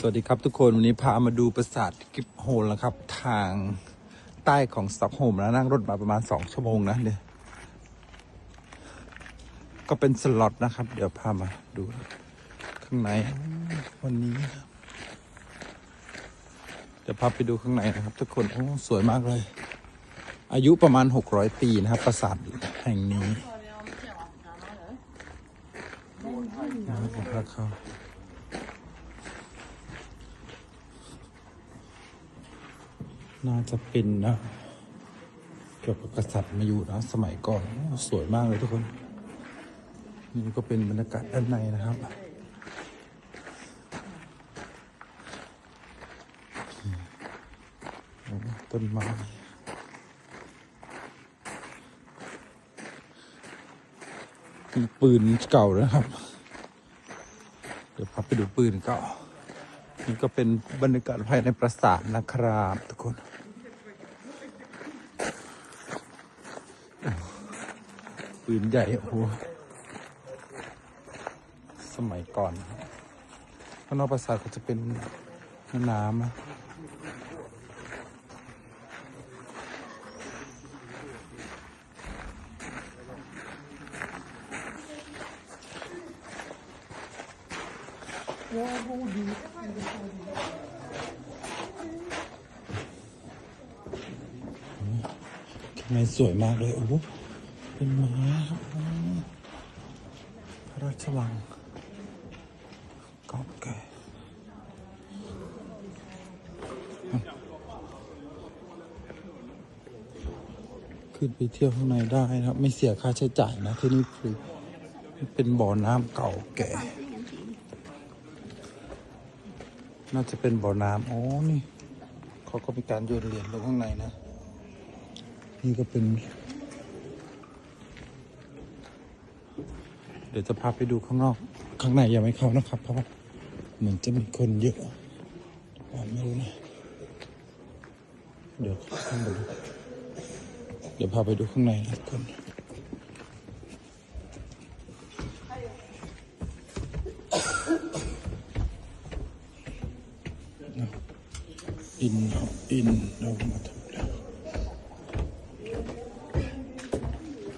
สวัสดีครับทุกคนวันนี้พามาดูปราสาทกิฟโฮลนะครับ ทางใต้ของสต็อกโฮล์มแล้วนั่งรถมาประมาณสองชั่วโมงนะเนี่ยก็เป็นสล็อตนะครับ เดี๋ยวพามาดู ข้างในวันนี้เดี๋ยวพาไปดูข้างในนะครับ ทุกคนโอ้สวยมากเลย อายุประมาณ600ปีนะครับ ปราสาทแห่งนี้นะครับเข้า น่าจะเป็นนะเกี่ยวกับกษัตริย์มาอยู่นะสมัยก่อนสวยมากเลยทุกคนนี่ก็เป็นบรรยากาศด้านในนะครับต้นไม้ปืนเก่านะครับ เดี๋ยวพาไปดูปืนเก่า นี่ก็เป็นบรรยากาศภายในปราสาทนะครับทุกคน ปืนใหญ่ โอ้โห สมัยก่อนข้างนอกปราสาทก็จะเป็นแม่น้ำนะข้างในสวยมากเลย โอ้โห เป็นไม้ครับพระราชวังเก่าแก่ขึ้นไปเที่ยวข้างในได้นะครับ ไม่เสียค่าใช้จ่ายนะ ที่นี่ฟรีเป็นบ่อน้ำเก่าแก่ น่าจะเป็นบ่อน้ำอ๋อนี่ เขาก็มีการโยนเหรียญลงข้างในนะ นี่ก็เป็น เดี๋ยวจะพาไปดูข้างนอก ข้างในยังไม่เข้านะครับ เพราะว่าเหมือนจะมีคนเยอะไม่รู้นะ เดี๋ยวเข้าไปดูเดี๋ยวพาไปดูข้างในนะทุกคนอินเอาอินเรามาทำแล้ว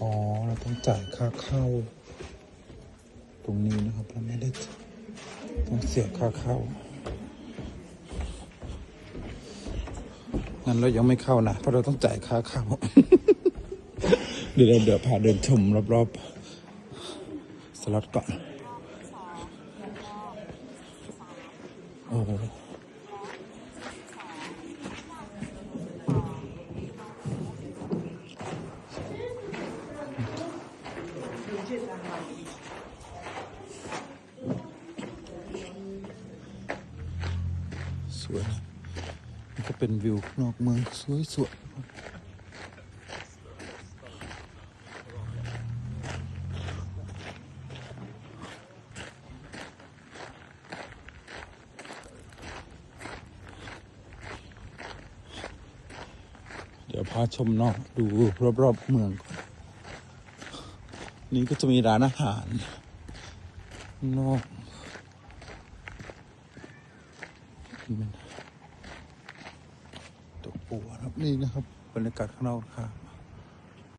อ๋อ เราต้องจ่ายค่าเข้า ตรงนี้นะครับเราไม่ได้ต้องเสียค่าเข้างั้นเรายังไม่เข้านะเพราะเราต้องจ่ายค่าเข้าเดี๋ยวเราเดี๋ยวพาเดินชมรอบๆสล็อตก่อนโอ้โห ส วยนะนี่ก็เป็นวิวนอกเมืองสวยสวยเดี๋ยวพาชมนอกดูรอบๆเมืองก่อนนี่ก็จะมีร้านอาหารนอก เป็นตัวปูนะครับนี่นะครับบรรยากาศข้างนอกครับ